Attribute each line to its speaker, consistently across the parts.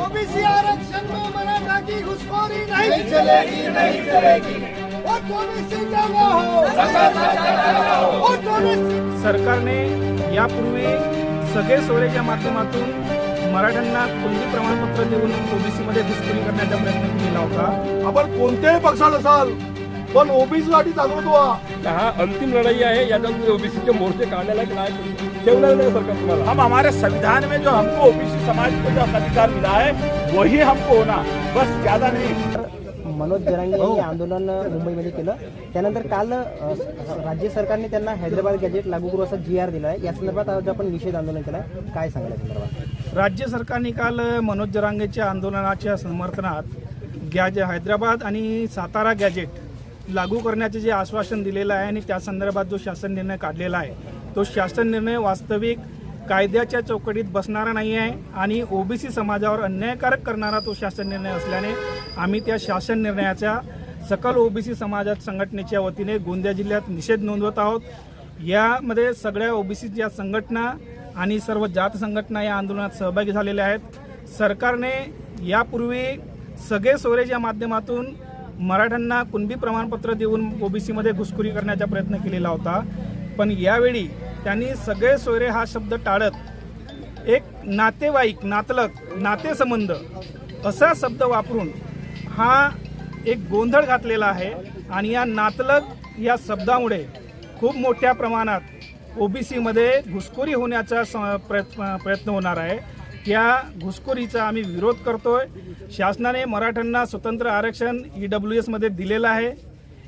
Speaker 1: OBC आरक्षण में मराठा की घुसखोरी नहीं चलेगी नहीं चलेगी। हो? ओबीसी
Speaker 2: सरकारने यापूर्वी सगळे सोयरेच्या माध्यमातून मराठ्यांना कुणबी प्रमाणपत्र देऊन ओबीसी मध्ये घुसखोरी करण्याचा प्रयत्न केला होता.
Speaker 3: आपण कोणत्याही पक्षात असाल पण ओबीसी साठी जागृत व्हा
Speaker 4: हा अंतिम लढाई आहे याच्यात ओबीसीचे मोर्चे काढायला की नाही सरकार
Speaker 3: हम हमारे संविधान में जो हमको ओबीसी समाज को जो अधिकार मिला है वही हमको होना। बस ज्यादा नहीं।
Speaker 5: मनोज जरांगे यांनी आंदोलन मुंबईमध्ये केलं. त्यानंतर काल अ, राज्य सरकारने त्यांना हैदराबाद गॅजेट लागू करू असा जी आर दिला आहे या संदर्भात आज आपण निषेध आंदोलन केलं आहे काय सांगायला संदर्भात
Speaker 2: राज्य सरकारने काल मनोज जरांगेच्या आंदोलनाच्या समर्थनात गॅज हैदराबाद आणि सातारा गॅजेट लागू करण्याचे जे आश्वासन दिलेलं आहे आणि त्या संदर्भात जो शासन निर्णय काढलेला आहे तो शासन निर्णय वास्तविक कायद्याच्या चौकटीत बसणारा नाही आहे आणि ओबीसी समाजावर अन्यायकारक करणारा तो शासन निर्णय असल्याने आम्ही त्या शासन निर्णयाच्या सकल ओबीसी समाजात संघटनेच्या वतीने गोंदिया जिल्ह्यात निषेध नोंदवत आहोत. यामध्ये सगळ्या ओबीसीच्या संघटना आणि सर्व जात संघटना या आंदोलनात सहभागी झालेल्या आहेत. सरकारने यापूर्वी सगळे सोयरेच्या माध्यमातून मराठ्यांना कुणबी प्रमाणपत्र देऊन ओबीसीमध्ये घुसखोरी करण्याचा प्रयत्न केलेला होता. पण यावेळी त्यांनी सगळे सोयरे हा शब्द टाळत एक नातेवाईक नातलग नातेसंबंध असा शब्द वापरून हा एक गोंधळ घातलेला आहे आणि या नातलग या शब्दामुळे खूप मोठ्या प्रमाणात ओबीसीमध्ये घुसखोरी होण्याचा स- प्रयत्न प्रयत्न होणार आहे. या घुसखोरीचा आम्ही विरोध करतोय. शासनाने मराठ्यांना स्वतंत्र आरक्षण ई डब्ल्यू एसमध्ये दिलेलं आहे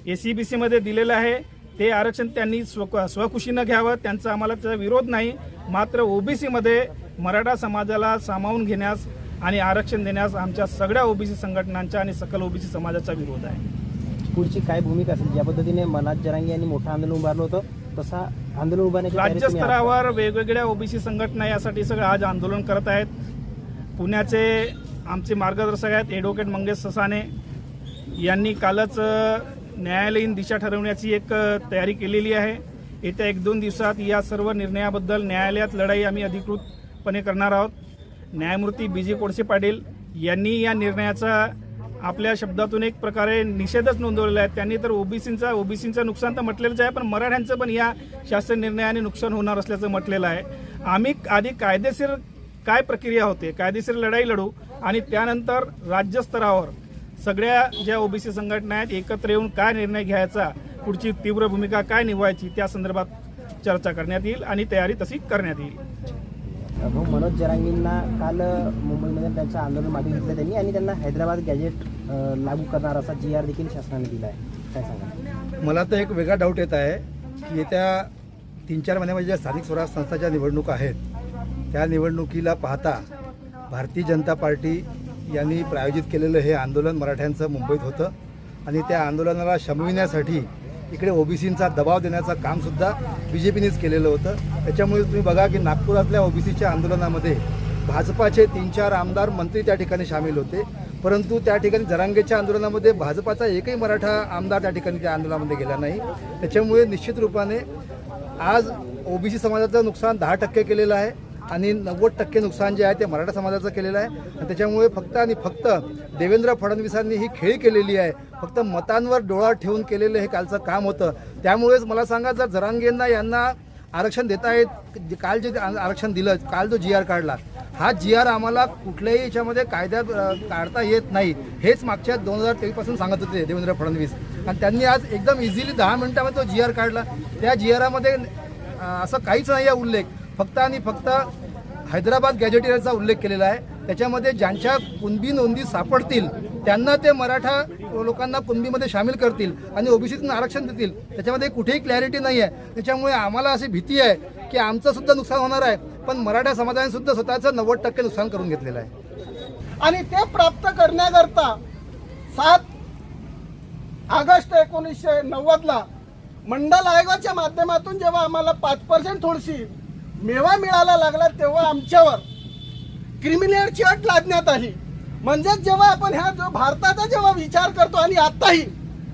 Speaker 2: ए सी बी सीमध्ये दिलेलं आहे. ते आरक्षण त्यांनी स्व स्वखुशीनं घ्यावं. त्यांचा आम्हाला त्याचा विरोध नाही. मात्र ओबीसीमध्ये मराठा समाजाला सामावून घेण्यास आणि आरक्षण देण्यास आमच्या सगळ्या ओबीसी संघटनांच्या आणि सकल ओबीसी समाजाचा विरोध आहे.
Speaker 5: पुढची काय भूमिका असेल? ज्या पद्धतीने मनोज जरांगे यांनी मोठं आंदोलन उभारलं होतं तसा आंदोलन उभारण्याची तयारी तुम्ही आहात का?
Speaker 2: राज्यस्तरावर वेगवेगळ्या ओबीसी संघटना यासाठी सगळं आज आंदोलन करत आहेत. पुण्याचे आमचे मार्गदर्शक आहेत ॲडव्होकेट मंगेश ससाने. यांनी कालच न्यायालयीन दिशा ठरवण्याची एक तयारी केलेली आहे. येत्या एक दोन दिवसात या सर्व निर्णयाबद्दल न्यायालयात लढाई आम्ही अधिकृतपणे करणार आहोत. न्यायमूर्ती बी जी कोडसे पाटील यांनी या निर्णयाचा आपल्या शब्दातून एक प्रकारे निषेधच नोंदवलेला आहे. त्यांनी तर ओबीसींचा ओबीसींचं नुकसान तर म्हटलेलंच आहे पण मराठ्यांचं पण या शासन निर्णयाने नुकसान होणार असल्याचं म्हटलेलं आहे. आम्ही आधी कायदेशीर काय प्रक्रिया होते? कायदेशीर लढाई लढू आणि त्यानंतर राज्यस्तरावर सगळ्या ज्या ओबीसी संघटना आहेत एकत्र येऊन काय निर्णय घ्यायचा पुढची तीव्र भूमिका काय निभवायची त्या संदर्भात चर्चा करण्यात येईल आणि तयारी तशी करण्यात येईल.
Speaker 5: भाऊ मनोज जरांगींना काल मुंबईमध्ये त्यांचं आंदोलन मागे घेतलं त्यांनी आणि त्यांना हैदराबाद गॅजेट लागू करणार असा जी आर देखील शासनाने दिला आहे काय सांगा
Speaker 6: मला तर एक वेगळा डाऊट येत आहे की येत्या तीन चार महिन्यामध्ये ज्या स्थानिक स्वराज संस्थाच्या निवडणुका आहेत त्या निवडणुकीला पाहता भारतीय जनता पार्टी यांनी प्रायोजित केलेलं हे आंदोलन मराठ्यांचं मुंबईत होतं. आणि त्या आंदोलनाला शमविण्यासाठी इकडे ओबीसींचा दबाव देण्याचं कामसुद्धा बी जे पीनेच केलेलं होतं. त्याच्यामुळे तुम्ही बघा की नागपुरातल्या ओबीसीच्या आंदोलनामध्ये भाजपाचे तीन चार आमदार मंत्री त्या ठिकाणी सामील होते. परंतु त्या ठिकाणी जरांगेच्या आंदोलनामध्ये भाजपाचा एकही मराठा आमदार त्या ठिकाणी त्या आंदोलनामध्ये गेला नाही. त्याच्यामुळे निश्चित रूपाने आज ओबीसी समाजाचं नुकसान दहा टक्के केलेलं आहे. आणि नव्वद टक्के नुकसान जे आहे ते मराठा समाजाचं केलेलं आहे. आणि त्याच्यामुळे फक्त आणि फक्त देवेंद्र फडणवीसांनी ही खेळी केलेली आहे. फक्त मतांवर डोळा ठेवून केलेलं हे कालचं काम होतं. त्यामुळेच मला सांगा जर जरांगेंना यांना आरक्षण देता येत काल जे आरक्षण दिलं काल जो जी आर काढला हा जी आर आम्हाला कुठल्याही याच्यामध्ये कायद्यात काढता येत नाही. हेच मागच्या दोन हजार तेवीसपासून सांगत होते देवेंद्र फडणवीस. आणि त्यांनी आज एकदम इझिली दहा मिनिटामध्ये तो जी आर काढला. त्या जी आरामध्ये असं काहीच नाही आहे उल्लेख. फक्त आणि फक्त हैदराबाद गॅजेटियरचा उल्लेख केलेला आहे. त्याच्यामध्ये ज्यांच्या कुणबी नोंदी सापडतील त्यांना ते मराठा लोकांना कुणबीमध्ये सामील करतील आणि ओबीसीतून आरक्षण देतील. त्याच्यामध्ये कुठेही क्लॅरिटी नाही आहे. त्याच्यामुळे आम्हाला अशी भीती आहे की आमचं सुद्धा नुकसान होणार आहे पण मराठा समाजाने सुद्धा स्वतःचं नव्वद टक्के नुकसान करून घेतलेलं आहे.
Speaker 1: आणि ते प्राप्त करण्याकरता सात ऑगस्ट एकोणीसशे नव्वदला मंडल आयोगाच्या माध्यमातून जेव्हा आम्हाला पाच पर्सेंट थोडीशी मेवा मिळायला लागला तेव्हा आमच्यावर क्रिमिनलची अट लादण्यात आली. म्हणजेच जेव्हा आपण ह्या जो भारताचा जेव्हा विचार करतो आणि आत्ताही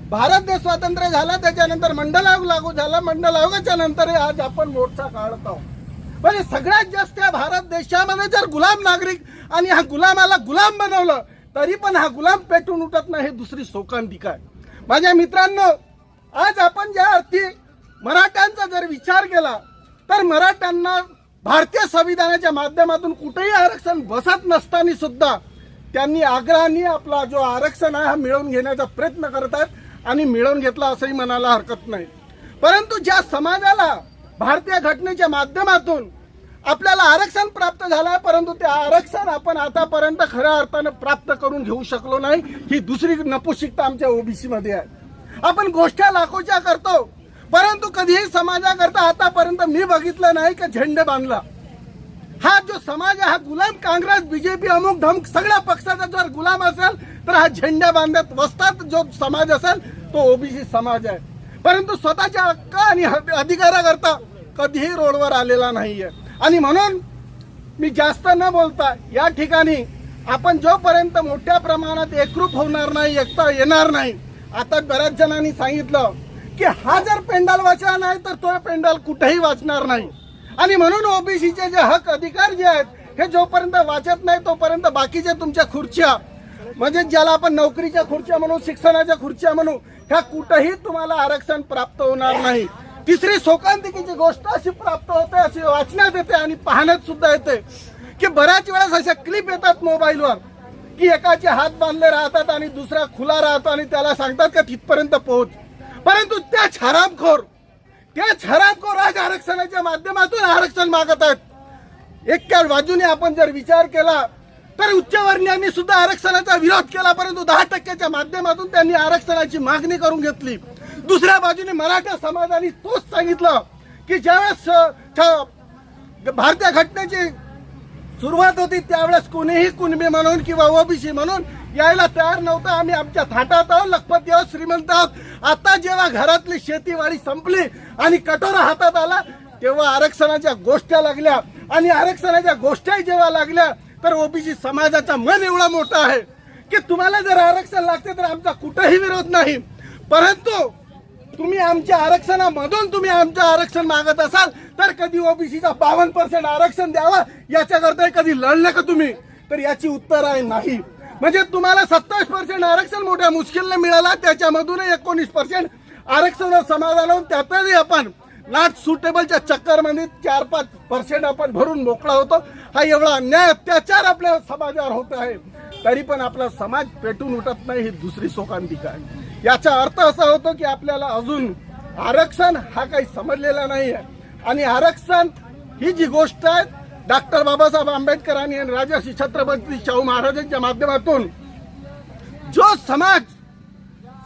Speaker 1: भारत देश स्वातंत्र्य झाला त्याच्यानंतर मंडल आयोग लागू झाला मंडल आयोगाच्या नंतर आज आपण मोर्चा काढत आहोत. म्हणजे सगळ्यात जास्त या भारत देशामध्ये जर गुलाम नागरिक आणि हा गुलामाला गुलाम बनवलं तरी पण हा गुलाम पेटून उठत नाही हे दुसरी शोकांतिका आहे. माझ्या मित्रांनो आज आपण ज्या अर्थी मराठ्यांचा जर विचार केला तर मराठ्यांना भारतीय संविधानाच्या माध्यमातून कुठेही आरक्षण बसत नसताना सुद्धा त्यांनी आग्रहाने आपला जो आरक्षण आहे हा मिळवून घेण्याचा प्रयत्न करत आहेत आणि मिळवून घेतला असंही म्हणायला हरकत नाही. परंतु ज्या समाजाला भारतीय घटनेच्या माध्यमातून आपल्याला आरक्षण प्राप्त झालं आहे परंतु ते आरक्षण आपण आतापर्यंत खऱ्या अर्थानं प्राप्त करून घेऊ शकलो नाही ही दुसरी नपुशिकता आमच्या ओबीसी मध्ये आहे. आपण गोष्टी लाखोच्या करतो परंतु कधीही समाजाकरता आतापर्यंत मी बघितलं नाही की झेंडे बांधला. हा जो समाज आहे हा गुलाम काँग्रेस बीजेपी अमुक धमक सगळ्या पक्षाचा जर गुलाम असेल तर हा झेंड्या बांधत वस्तात जो समाज असेल तो ओबीसी समाज आहे. परंतु स्वतःच्या हक्क आणि अधिकाराकरता कधीही रोडवर आलेला नाहीये. आणि म्हणून मी जास्त न बोलता या ठिकाणी आपण जोपर्यंत मोठ्या प्रमाणात एकरूप होणार नाही एकता येणार नाही आता बऱ्याच जणांनी सांगितलं की हा जर पेंडाल वाचला नाही तर तो पेंडाल कुठेही वाचणार नाही. आणि म्हणून ओबीसीचे जे हक अधिकार जे आहेत हे जोपर्यंत वाचत नाही तोपर्यंत बाकीच्या तुमच्या खुर्च्या म्हणजे ज्याला आपण नोकरीच्या खुर्च्या म्हणू शिक्षणाच्या खुर्च्या म्हणू ह्या कुठेही तुम्हाला आरक्षण प्राप्त होणार नाही. तिसरी शोकांतिकेची गोष्ट अशी प्राप्त होते अशी वाचण्यात येते आणि पाहण्यात सुद्धा येते की बऱ्याच वेळेस अशा क्लिप येतात मोबाईलवर की एकाचे हात बांधले राहतात आणि दुसरा खुला राहतो आणि त्याला सांगतात का तिथपर्यंत पोहोच. परंतु त्याच हरामखोर त्याच हरामखोर आज आरक्षणाच्या माध्यमातून आरक्षण मागत आहेत. एका बाजूने आपण जर विचार केला तर उच्चवर्णीयांनी सुद्धा आरक्षणाचा विरोध केला परंतु दहा टक्क्याच्या माध्यमातून त्यांनी आरक्षणाची मागणी करून घेतली. दुसऱ्या बाजूने मराठा समाजाने तोच सांगितलं की ज्यावेळेस भारतीय घटनेची सुरुवात होती त्यावेळेस कोणीही कुणबी म्हणून किंवा ओबीसी म्हणून यायला तयार नव्हतं. आम्ही आमच्या थाटात आहोत लखपती आहोत श्रीमंत आहोत. आता जेव्हा घरातली शेतीवाडी संपली आणि कटोरा हातात आला तेव्हा आरक्षणाच्या गोष्टी लागल्या. आणि आरक्षणाच्या गोष्टी जेव्हा लागल्या तर ओबीसी समाजाचा मन एवढा मोठा आहे की तुम्हाला जर आरक्षण लागते तर आमचा कुठेही विरोध नाही. परंतु तुम्ही आमच्या आरक्षणामधून तुम्ही आमचं आरक्षण मागत असाल तर कधी ओबीसीचा बावन्न पर्सेंट आरक्षण द्यावा याच्याकरता कधी लढलं का तुम्ही? तर याची उत्तर आहे नाही. म्हणजे तुम्हाला सत्तावीस पर्सेंट आरक्षण मोठ्या मुश्किलने मिळाला त्याच्यामधून एकोणीस पर्सेंट आरक्षण समाधान त्यातही आपण नॉट सुटेबलच्या चक्करमध्ये चार पाच पर्सेंट आपण भरून मोकळा होतो. हा एवढा अन्याय अत्याचार आपल्या समाजावर होत आहे. तरी पण आपला समाज पेटून उठत नाही ही दुसरी शोकांतिका आहे. याचा अर्थ असा होतो की आपल्याला अजून आरक्षण हा काही समजलेला नाही आहे आणि आरक्षण ही जी गोष्ट आहे डॉक्टर बाबासाहेब आंबेडकरांनी आणि राजर्षी छत्रपती शाहू महाराजांच्या माध्यमातून जो समाज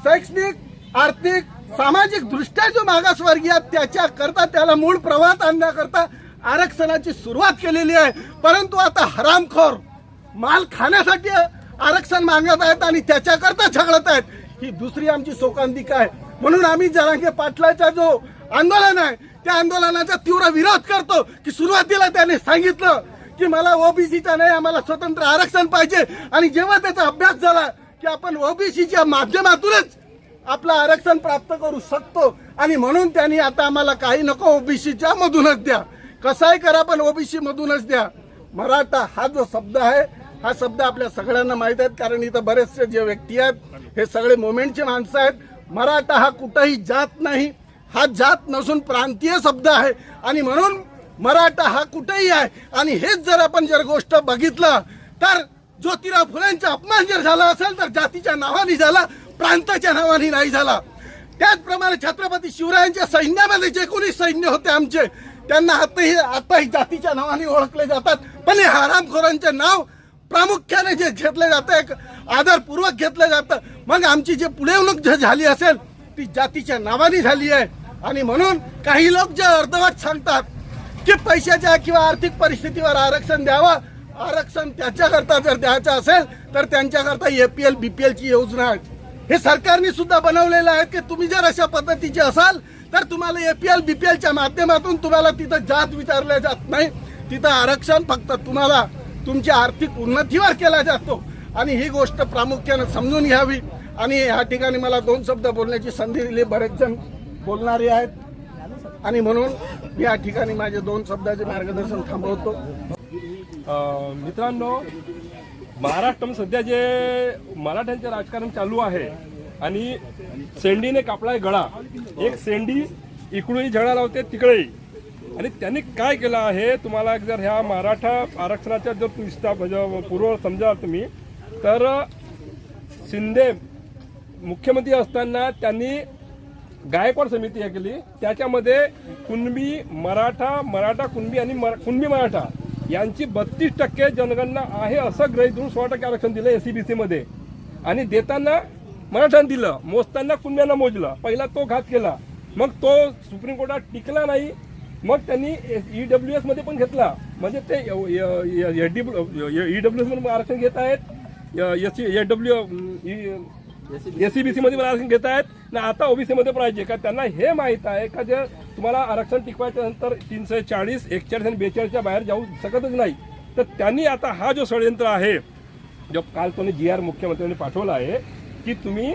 Speaker 1: शैक्षणिक आर्थिक सामाजिक दृष्ट्या जो मागासवर्गीय त्याच्या करता त्याला मूळ प्रवाहात आणण्याकरता आरक्षणाची सुरुवात केलेली आहे. परंतु आता हरामखोर माल खाण्यासाठी आरक्षण मागत आहेत आणि त्याच्याकरता झगडत आहेत. ही दुसरी आमची शोकांतिका आहे. म्हणून आम्ही जरांगे पाटलाचा जो आंदोलन आहे त्या आंदोलनाचा तीव्र विरोध करतो की सुरुवातीला त्याने सांगितलं की मला ओबीसीचा नाही आम्हाला स्वतंत्र आरक्षण पाहिजे. आणि जेव्हा त्याचा अभ्यास झाला की आपण ओबीसीच्या माध्यमातूनच आपलं आरक्षण प्राप्त करू शकतो. आणि म्हणून त्यांनी आता आम्हाला काही नको ओबीसीच्या मधूनच द्या. कसाही करा पण ओबीसी मधूनच द्या. मराठा हा जो शब्द आहे हा शब्द आपल्या सगळ्यांना माहीत आहेत कारण इथं बरेचसे जे व्यक्ती आहेत हे सगळे मोमेंटचे माणसं आहेत. मराठा हा कुठंही जात नाही. हा जात नसून प्रांतीय शब्द आहे. आणि म्हणून मराठा हा कुठेही आहे. आणि हेच जर आपण जर गोष्ट बघितलं तर ज्योतिराव फुलेंचा अपमान जर झाला असेल तर जातीच्या नावाने झाला प्रांताच्या नावाने नाही झाला. त्याचप्रमाणे छत्रपती शिवरायांच्या सैन्यामध्ये जे कोणी सैन्य होते आमचे त्यांना आताही आताही जातीच्या नावाने ओळखले जातात. पण हे हरामखोरांचे नाव प्रामुख्याने जे घेतलं जातं एक आदरपूर्वक घेतलं जातं. मग आमची जी पुढेवणूक जे झाली असेल ती जातीच्या नावाने झाली आहे. आणि म्हणून काही लोक जे अर्धवट सांगतात की पैशाच्या किंवा आर्थिक परिस्थितीवर आरक्षण द्यावं आरक्षण त्याच्याकरता जर द्यायचं असेल तर त्यांच्याकरता A P L B P एलची योजना आहे. हे सरकारने सुद्धा बनवलेलं आहे की तुम्ही जर अशा पद्धतीचे असाल तर तुम्हाला A P L B P एलच्या माध्यमातून तुम्हाला तिथं जात विचारल्या जात नाही. तिथं आरक्षण फक्त तुम्हाला तुमच्या आर्थिक उन्नतीवर केला जातो. आणि ही गोष्ट प्रामुख्यानं समजून घ्यावी. आणि ह्या ठिकाणी मला दोन शब्द बोलण्याची संधी दिली. बरेच जण बोलणारे आहेत. आणि म्हणून या ठिकाणी माझे दोन शब्दाचे मार्गदर्शन थांबवतो.
Speaker 4: मित्रांनो महाराष्ट्रामध्ये म्हणजे सध्या जे मराठ्यांचे राजकारण चालू आहे आणि सेंडीने कापलाय गळा. एक सेंडी इकडूनही झळा लावते तिकडेही. आणि त्यांनी काय केलं आहे तुम्हाला जर ह्या मराठा आरक्षणाच्या जर तू इस्ता म्हणजे पूर्व समजा तुम्ही तर शिंदे मुख्यमंत्री असताना त्यांनी गायकवाड समिती हे केली त्याच्यामध्ये कुणबी मराठा मराठा कुणबी आणि मरा- कुणबी मराठा यांची बत्तीस टक्के जनगणना आहे असं ग्रहित धरून सोळा टक्के आरक्षण दिलं एसीबीसी मध्ये आणि देताना मराठ्यानं दिलं मोजताना कुणब्यांना मोजलं पहिला तो घात केला मग तो सुप्रीम कोर्टात टिकला नाही मग त्यांनी ई डब्ल्यू एसमध्ये पण घेतला म्हणजे ते ई डब्ल्यू एसमध्ये आरक्षण घेत आहेत एस डब्ल्यू एसीबीसी मध्ये पण आरक्षण घेत आहेत. ना आता ओबीसी मध्ये पाहिजे का त्यांना हे माहीत आहे का जे तुम्हाला आरक्षण टिकवायच्या नंतर तीनशे चाळीस एकचाळीस आणि बेचाळीसच्या बाहेर जाऊ शकतच नाही. तर त्यांनी आता हा जो षडयंत्र आहे जो काल त्यांनी जी आर मुख्यमंत्र्यांनी पाठवला आहे की तुम्ही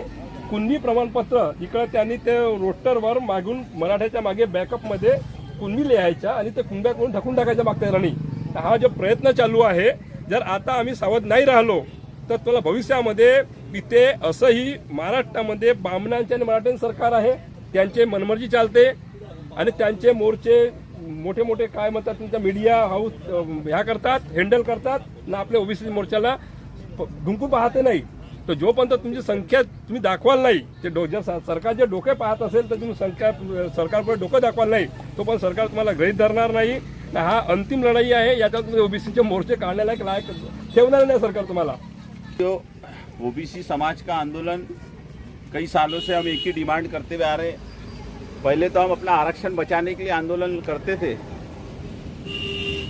Speaker 4: कुणबी प्रमाणपत्र इकडं त्यांनी ते रोस्टरवर मागून मराठ्याच्या मागे बॅकअपमध्ये कुणबी लिहायच्या आणि ते कुंब्याकडून ढकून टाकायच्या मागत्या राणी हा जो प्रयत्न चालू आहे जर आता आम्ही सावध नाही राहिलो तर तुला भविष्यामध्ये इथे असंही महाराष्ट्रामध्ये बामणांचे आणि मराठ्यांचे सरकार आहे. त्यांचे मनमर्जी चालते आणि त्यांचे मोर्चे मोठे मोठे काय म्हणतात तुमच्या मीडिया हाऊस ह्या करतात हँडल करतात ना आपल्या ओबीसी मोर्चाला. प- पाहते नाही. तर जोपर्यंत तुमची संख्या तुम्ही दाखवाल नाही ते डो जर सरकार जे डोके पाहत असेल तर तुम्ही संख्या सरकारपुढे डोकं दाखवाल नाही. तो पण सरकार तुम्हाला गृहित धरणार नाही. हा अंतिम लढाई आहे. याच्यात तुम्ही ओबीसीचे मोर्चे काढण्याला लायक ठेवणार नाही सरकार तुम्हाला.
Speaker 3: ओबीसी समाज का आंदोलन कई सालों से हम एक ही डिमांड करते हुए आ रहे पहले तो हम अपना आरक्षण बचाने के लिए आंदोलन करते थे।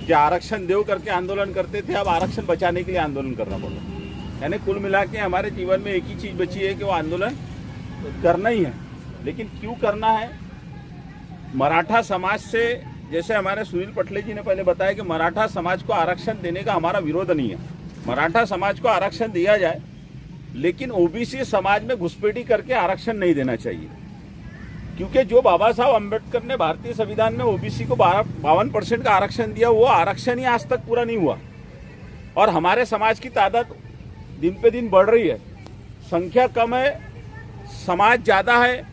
Speaker 3: कि आरक्षण देव करके आंदोलन करते थे? अब आरक्षण बचाने के लिए आंदोलन करना पड़ा यानी कुल मिला के हमारे जीवन में एक ही चीज़ बची है कि वो आंदोलन करना ही है। लेकिन क्यों करना है? मराठा समाज से, जैसे हमारे सुनील पटले जी ने पहले बताया कि मराठा समाज को आरक्षण देने का हमारा विरोध नहीं है। मराठा समाज को आरक्षण दिया जाए लेकिन ओबीसी समाज में घुसपैठी करके आरक्षण नहीं देना चाहिए। क्योंकि जो बाबा साहब अंबेडकर ने भारतीय संविधान में ओबीसी को बावन परसेंट का आरक्षण दिया, वो आरक्षण ही आज तक पूरा नहीं हुआ। और हमारे समाज की तादाद दिन पे दिन बढ़ रही है। संख्या कम है, समाज ज़्यादा है,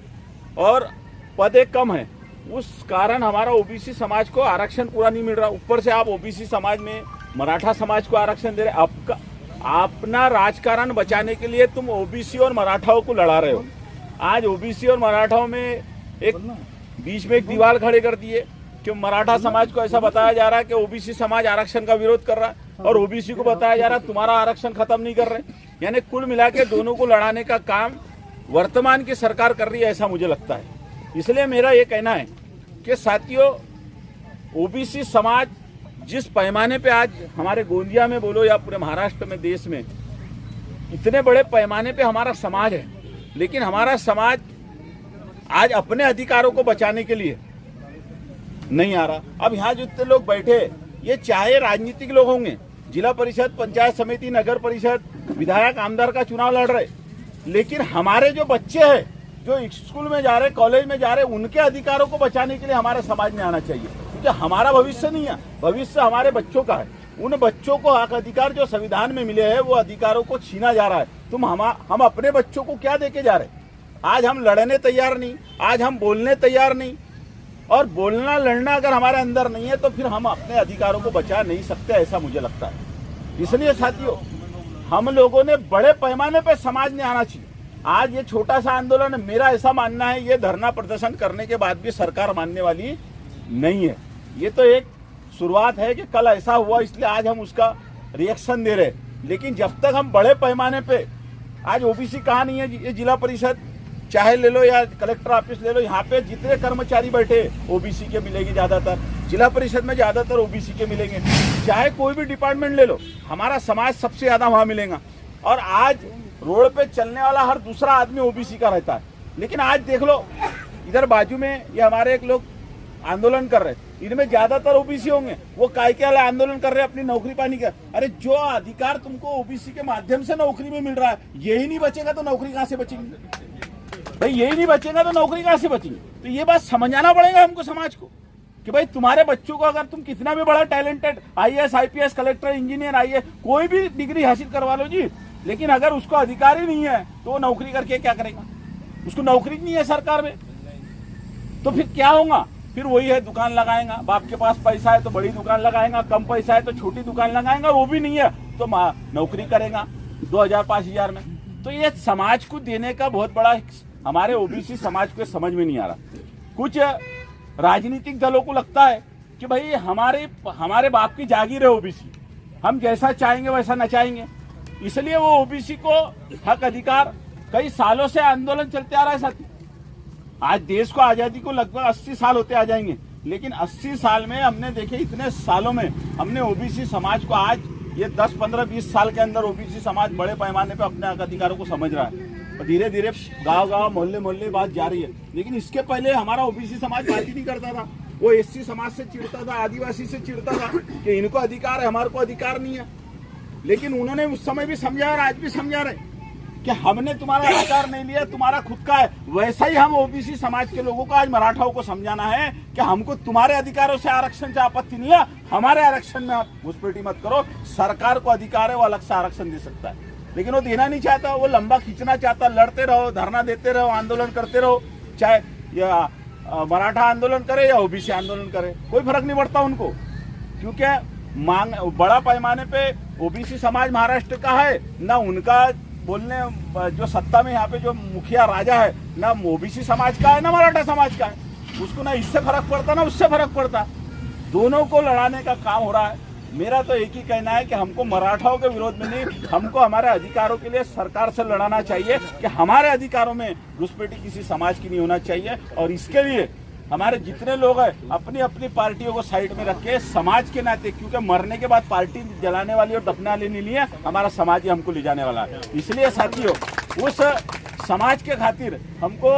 Speaker 3: और पदे कम है। उस कारण हमारा ओबीसी समाज को आरक्षण पूरा नहीं मिल रहा। ऊपर से आप ओबीसी समाज में मराठा समाज को आरक्षण दे रहे आपका अपना राजकारण बचाने के लिए तुम ओबीसी और मराठाओं को लड़ा रहे हो। आज ओबीसी और मराठाओं में एक बीच में एक दीवार खड़े कर दिए कि मराठा समाज को ऐसा बताया जा रहा है कि ओबीसी समाज आरक्षण का विरोध कर रहा है और ओबीसी को बताया जा रहा है तुम्हारा आरक्षण खत्म नहीं कर रहे। यानी कुल मिला के दोनों को लड़ाने का काम वर्तमान की सरकार कर रही है ऐसा मुझे लगता है। इसलिए मेरा ये कहना है कि साथियों ओबीसी समाज जिस पैमाने पे आज हमारे गोंदिया में बोलो या पूरे महाराष्ट्र में, देश में, इतने बड़े पैमाने पे हमारा समाज है। लेकिन हमारा समाज आज अपने अधिकारों को बचाने के लिए नहीं आ रहा। अब यहाँ जितने लोग बैठे, ये चाहे राजनीतिक लोग होंगे, जिला परिषद, पंचायत समिति, नगर परिषद, विधायक, आमदार का चुनाव लड़ रहे, लेकिन हमारे जो बच्चे हैं, जो स्कूल में जा रहे, कॉलेज में जा रहे, उनके अधिकारों को बचाने के लिए हमारे समाज में आना चाहिए। क्योंकि हमारा भविष्य नहीं है, भविष्य हमारे बच्चों का है। उन बच्चों को हक अधिकार जो संविधान में मिले हैं, वो अधिकारों को छीना जा रहा है। तुम हम हम अपने बच्चों को क्या देके जा रहे आज हम लड़ने तैयार नहीं, आज हम बोलने तैयार नहीं। और बोलना, लड़ना अगर हमारे अंदर नहीं है तो फिर हम अपने अधिकारों को बचा नहीं सकते, ऐसा मुझे लगता है। इसलिए साथियों, हम लोगों ने बड़े पैमाने पर समाज में आना चाहिए। आज ये छोटा सा आंदोलन, मेरा ऐसा मानना है, ये धरना प्रदर्शन करने के बाद भी सरकार मानने वाली नहीं है। ये तो एक शुरुआत है कि कल ऐसा हुआ, इसलिए आज हम उसका रिएक्शन दे रहे लेकिन जब तक हम बड़े पैमाने पे, आज ओबीसी कहाँ नहीं है ये जिला परिषद, चाहे ले लो या कलेक्टर ऑफ़िस ले लो, यहाँ पे जितने कर्मचारी बैठे ओबीसी के मिलेंगे ज़्यादातर। जिला परिषद में ज़्यादातर ओबीसी के मिलेंगे। चाहे कोई भी डिपार्टमेंट ले लो, हमारा समाज सबसे ज़्यादा वहाँ मिलेगा। और आज रोड पे चलने वाला हर दूसरा आदमी ओबीसी का रहता है। लेकिन आज देख लो, इधर बाजू में ये हमारे एक लोग आंदोलन कर रहे हैं। इनमें ज़्यादातर ओबीसी होंगे। वो काय के वाले आंदोलन कर रहे हैं अपनी नौकरी पानी का। अरे जो अधिकार तुमको ओबीसी के माध्यम से नौकरी में मिल रहा है, यही नहीं बचेगा तो नौकरी कहाँ से बचेगी? भाई, यही नहीं बचेगा तो नौकरी कहाँ से बचेगी? तो ये बात समझाना पड़ेगा हमको समाज को कि भाई तुम्हारे बच्चों को अगर तुम कितना भी बड़ा talented IAS IPS collector engineer आईए कोई भी डिग्री हासिल करवा लो जी, लेकिन अगर उसको अधिकार ही नहीं है तो वो नौकरी करके क्या करेगा? उसको नौकरी नहीं है सरकार में। तो फिर क्या होगा? फिर वही है, दुकान लगाएगा। बाप के पास पैसा है तो बड़ी दुकान लगाएगा, कम पैसा है तो छोटी दुकान लगाएगा, वो भी नहीं है तो नौकरी करेगा, दो हज़ार, पाँच हज़ार में। तो ये समाज को देने का बहुत बड़ा हमारे ओबीसी समाज को समझ में नहीं आ रहा। कुछ राजनीतिक दलों को लगता है कि भाई हमारे हमारे बाप की जागीर है ओबीसी। हम जैसा चाहेंगे वैसा नचाएँगे इसलिए वो ओबीसी को हक अधिकार कई सालों से आंदोलन चलते आ रहा है साथी। आज देश को आज़ादी को लगभग 80 साल होते आ जाएँगे। लेकिन 80 साल में हमने देखे इतने सालों में हमने ओबीसी समाज को आज ये 10 15 20 साल के अंदर ओबीसी समाज बड़े पैमाने पे अपने अधिकारों को समझ रहा है। और धीरे धीरे गाँव गाँव मोहल्ले मोहल्ले बात जारी है। लेकिन इसके पहले हमारा ओबीसी समाज बात ही नहीं करता था। वो एससी समाज से चिड़ता था, आदिवासी से चिड़ता था कि इनको अधिकार है, हमारे को अधिकार नहीं है। लेकिन उन्होंने उस समय भी समझा और आज भी समझा रहे कि हमने तुम्हारा अधिकार नहीं लिया, तुम्हारा खुद का है। वैसा ही हम ओबीसी समाज के लोगों को, आज मराठाओं को समझाना है कि हमको तुम्हारे अधिकारों से आरक्षण से आपत्ति नहीं है। हमारे आरक्षण में आप मत करो। सरकार को अधिकार है, वो अलग से आरक्षण दे सकता है। लेकिन वो देना नहीं चाहता, वो लंबा खींचना चाहता, लड़ते रहो, धरना देते रहो, आंदोलन करते रहो। चाहे या मराठा आंदोलन करे या ओबीसी आंदोलन करे, कोई फ़र्क नहीं पड़ता उनको। क्योंकि मांग, बड़ा पैमाने पे ओबीसी समाज महाराष्ट्र का है, ना उनका बोलने, जो सत्ता में यहाँ पे जो मुखिया राजा है, ना ओबीसी समाज का है, ना मराठा समाज का है, उसको ना इससे फ़र्क पड़ता, ना उससे फ़र्क पड़ता। दोनों को लड़ाने का काम हो रहा है। मेरा तो एक ही कहना है कि हमको मराठाओं के विरोध में नहीं, हमको हमारे अधिकारों के लिए सरकार से लड़ाना चाहिए कि हमारे अधिकारों में घुसपैठी किसी समाज की नहीं होना चाहिए, और इसके लिए हमारे जितने लोग हैं अपनी अपनी पार्टियों को साइड में रख के समाज के नाते, क्योंकि मरने के बाद पार्टी जलाने वाली और दफना लेने नहीं है हमारा समाज ही हमको ले जाने वाला है। इसलिए साथियों, उस समाज के खातिर हमको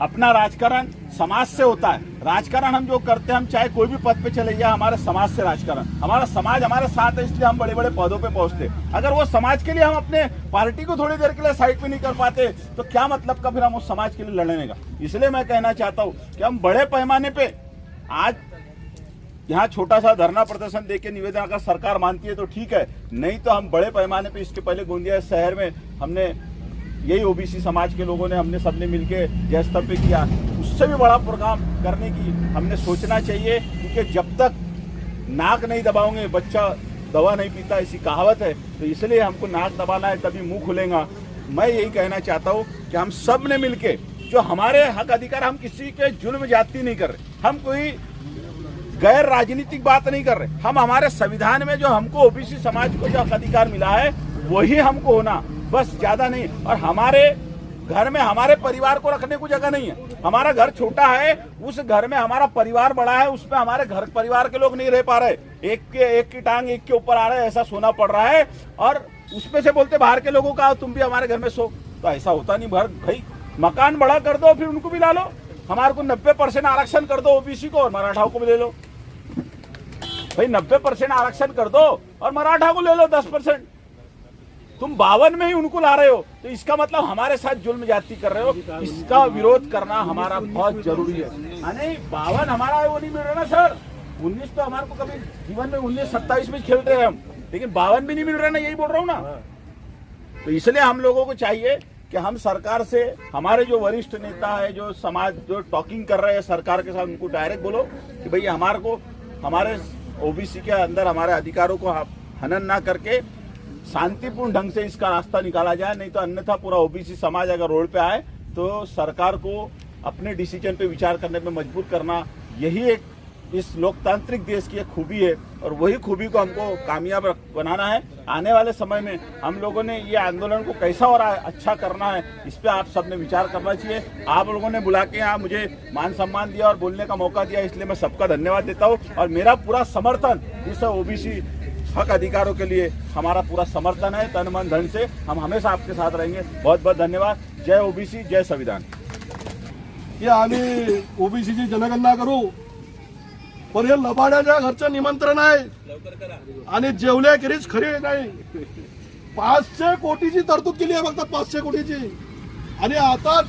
Speaker 3: अपना राजकारण समाज से होता है। राजकारण हम जो करते हैं, हम चाहे कोई भी पद पे चले जाए हमारे समाज से राजकारण। हमारा समाज हमारे साथ है, इसलिए हम बड़े बड़े पदों पे पहुँचते अगर वो समाज के लिए हम अपने पार्टी को थोड़ी देर के लिए साइड पे नहीं कर पाते तो क्या मतलब का फिर हम उस समाज के लिए लड़ने का? इसलिए मैं कहना चाहता हूँ कि हम बड़े पैमाने पे आज यहाँ छोटा सा धरना प्रदर्शन दे के निवेदन अगर सरकार मानती है तो ठीक है। नहीं तो हम बड़े पैमाने पे इसके पहले गोंदिया शहर में हमने, यही ओबीसी समाज के लोगों ने हमने सबने मिलके जय स्तर पे किया। उससे भी बड़ा प्रोग्राम करने की हमने सोचना चाहिए, क्योंकि जब तक नाक नहीं दबाओगे, बच्चा दवा नहीं पीता, ऐसी कहावत है तो इसलिए हमको नाक दबाना है, तभी मुँह खुलेगा। मैं यही कहना चाहता हूँ कि हम सबने मिलके, जो हमारे हक अधिकार, हम किसी के जुल्म जाति नहीं कर रहे, हम कोई गैर राजनीतिक बात नहीं कर रहे, हम हमारे संविधान में जो हमको ओबीसी समाज को जो हक अधिकार मिला है, वही हमको होना, बस ज़्यादा नहीं। और हमारे घर में हमारे परिवार को रखने को जगह नहीं है। हमारा घर छोटा है, उस घर में हमारा परिवार बड़ा है उसमें हमारे घर परिवार के लोग नहीं रह पा रहे। एक के, एक की टांग एक के ऊपर आ रहा है, ऐसा सोना पड़ रहा है, और उसमें से बोलते बाहर के लोगों का तुम भी हमारे घर में सो। तो ऐसा होता नहीं भर भाई, मकान बड़ा कर दो, फिर उनको भी ला लो। हमारे को नब्बे परसेंट आरक्षण कर दो ओबीसी को, और मराठाओं को भी ले लो। भाई, नब्बे परसेंट आरक्षण कर दो, और मराठा को ले लो दस परसेंट। तुम बावन में ही उनको ला रहे हो तो इसका मतलब हमारे साथ जुल्म जाति कर रहे हो। इसका विरोध करना हमारा बहुत ज़रूरी है। हाँ, नहीं बावन हमारा वो नहीं मिल रहा ना सर। उन्नीस तो हमारे को कभी जीवन में उन्नीस सत्ताईस में खेलते हैं हम। लेकिन बावन भी नहीं मिल रहा ना यही बोल रहा हूँ ना। तो इसलिए हम लोगों को चाहिए कि हम सरकार से हमारे जो वरिष्ठ नेता है जो समाज जो टॉकिंग कर रहे हैं सरकार के साथ उनको डायरेक्ट बोलो कि भाई हमारे को हमारे ओबीसी के अंदर हमारे अधिकारों को हनन ना करके शांतिपूर्ण ढंग से इसका रास्ता निकाला जाए, नहीं तो अन्यथा पूरा ओबीसी समाज अगर रोड पे आए तो सरकार को अपने डिसीज़न पे विचार करने पे मजबूर करना यही एक इस लोकतांत्रिक देश की एक खूबी है और वही खूबी को हमको कामयाब बनाना है। आने वाले समय में हम लोगों ने ये आंदोलन को कैसा और अच्छा करना है, इस पर आप सबने विचार करना चाहिए। आप लोगों ने बुला के यहाँ मुझे मान सम्मान दिया और बोलने का मौका दिया, इसलिए मैं सबका धन्यवाद देता हूँ। और मेरा पूरा समर्थन इस ओबीसी हक अधिकारों के लिए हमारा पूरा समर्थन है तन मन धन से हम हमेशा आपके साथ रहेंगे। बहुत बहुत धन्यवाद। जय ओबीसी जय संविधान।
Speaker 7: या आम्ही ओबीसीची जनगणना करू पण हे लबाड्याच्या घरचं निमंत्रण आहे. आणि जेवल्याखेरीज खरी नाही. पाचशे कोटीची तरतूद केली आहे फक्त पाचशे कोटीची. आणि आताच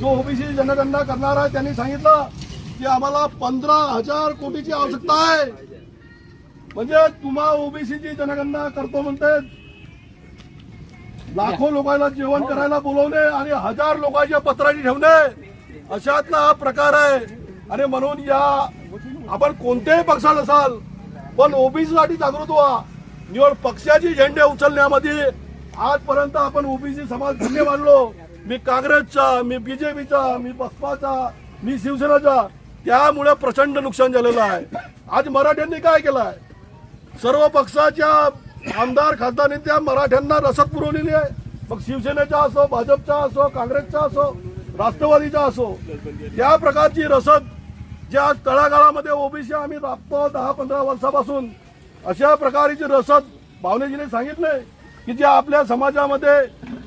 Speaker 7: जो ओबीसी जनगणना करणार आहे त्यांनी सांगितलं की आम्हाला पंधरा हजार कोटीची आवश्यकता आहे. म्हणजे तुम्हा ओबीसीची जनगणना करतो म्हणते. लाखो लोकांना जेवण करायला बोलवणे आणि हजार लोकांच्या पत्राची ठेवणे. अशातला हा प्रकार आहे. आणि म्हणून या आपण कोणत्याही पक्षात असाल पण ओबीसी साठी जागृत व्हा. निवड पक्षाची झेंडे उचलण्यामध्ये आजपर्यंत आपण ओबीसी समाज धन्य मानलो. मी काँग्रेसचा मी बीजेपीचा मी बसपाचा मी शिवसेनेचा त्यामुळे प्रचंड नुकसान झालेलं आहे. आज मराठ्यांनी काय केलं आहे सर्व पक्षाच्या आमदार खासदारांनी त्या मराठ्यांना रसद पुरवलेली आहे. मग शिवसेनेचा असो भाजपचा असो काँग्रेसचा असो राष्ट्रवादीचा असो त्या प्रकारची रसद जे आज तळागाळामध्ये ओबीसी आम्ही राबतो दहा पंधरा वर्षापासून अशा प्रकारची रसद भावनेजीने सांगितले की जे आपल्या समाजामध्ये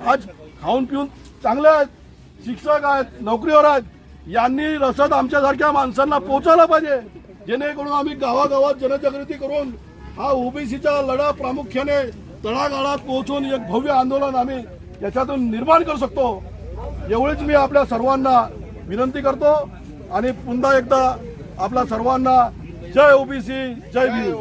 Speaker 7: आज खाऊन पिऊन चांगले आहेत शिक्षक आहेत नोकरीवर आहेत यांनी रसद आमच्यासारख्या माणसांना पोहोचायला पाहिजे. जेणेकरून आम्ही गावागावात जनजागृती करून हा ओबीसीचा लढा प्रामुख्याने तळागाळात पोहोचून एक भव्य आंदोलन आम्ही याच्यातून निर्माण करू शकतो. एवढीच मी आपल्या सर्वांना विनंती करतो आणि पुन्हा एकदा आपल्या सर्वांना जय ओबीसी जय बी